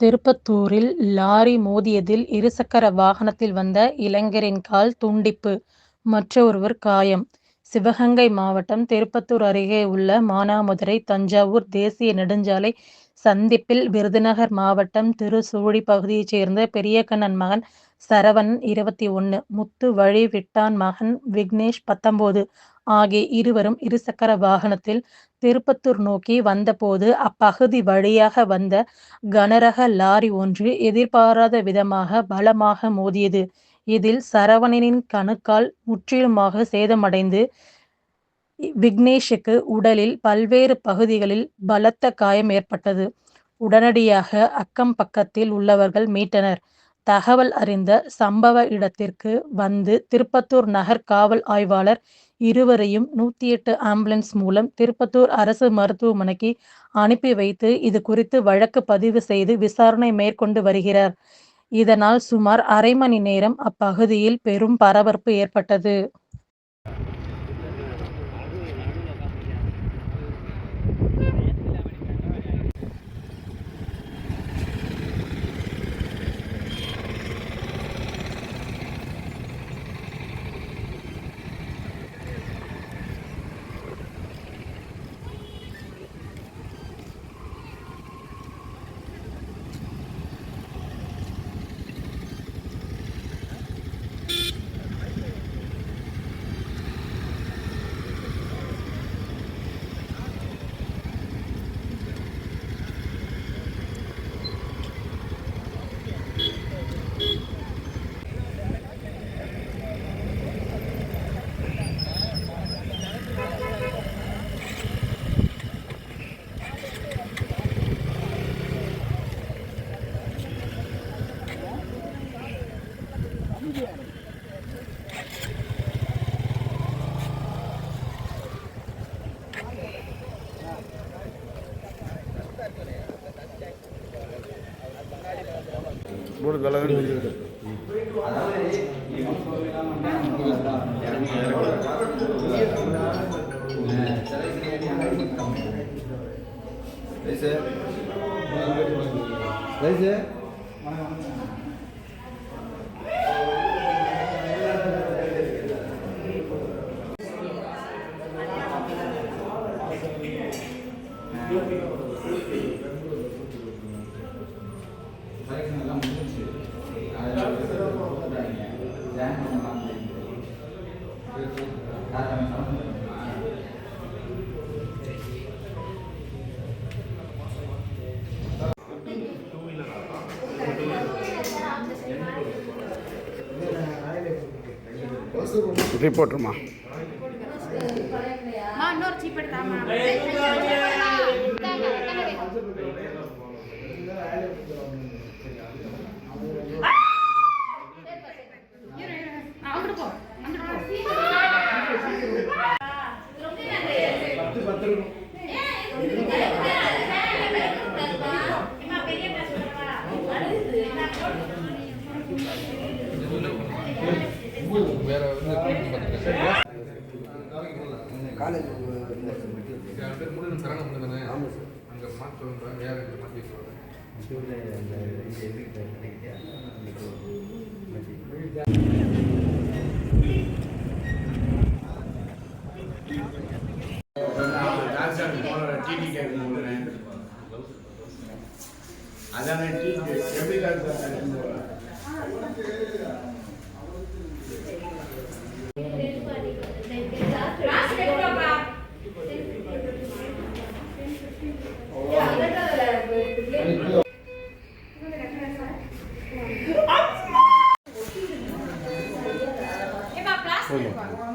திருப்பத்தூரில் லாரி மோதியதில் இருசக்கர வாகனத்தில் வந்த இளைஞரின் கால் துண்டிப்பு மற்றொருவர் காயம். சிவகங்கை மாவட்டம் திருப்பத்தூர் அருகே உள்ள மானாமதுரை தஞ்சாவூர் தேசிய நெடுஞ்சாலை சந்திப்பில் விருதுநகர் மாவட்டம் திருசூழி பகுதியைச் சேர்ந்த பெரியகண்ணன் மகன் சரவணன் இருபத்தி ஒன்று முத்து வழி விட்டான் மகன் விக்னேஷ் பத்தொன்பது ஆகிய இருவரும் இருசக்கர வாகனத்தில் திருப்பத்தூர் நோக்கி வந்தபோது அப்பகுதி வழியாக வந்த கனரக லாரி ஒன்று எதிர்பாராத விதமாக பலமாக மோதியது. இதில் சரவணனின் கணுக்கால் முற்றிலுமாக சேதமடைந்து விக்னேஷுக்கு உடலில் பல்வேறு பகுதிகளில் பலத்த காயம் ஏற்பட்டது. உடனடியாக அக்கம் பக்கத்தில் உள்ளவர்கள் மீட்டனர். தகவல் அறிந்த சம்பவ இடத்திற்கு வந்து திருப்பத்தூர் நகர் காவல் ஆய்வாளர் இருவரையும் நூத்தி எட்டு ஆம்புலன்ஸ் மூலம் திருப்பத்தூர் அரசு மருத்துவமனைக்கு அனுப்பி வைத்து இது குறித்து வழக்கு பதிவு செய்து விசாரணை மேற்கொண்டு வருகிறார். இதனால் சுமார் அரை மணி நேரம் அப்பகுதியில் பெரும் பரபரப்பு ஏற்பட்டது. మూడు గలగడి రైసే రైసే செலெக்ஷன் எல்லாம் ரிப்போர்ட்டுமா இன்னொரு சீப் காலேஜ் ரெண்டு பேர் முடிவு சரணம் முடிந்தானே அங்கே மாற்றி சொல்லுறேன் வேற சார் டிடி கேட்க போகிறேன் அதான் டிடி எப்படி தான் சார் போயிடும்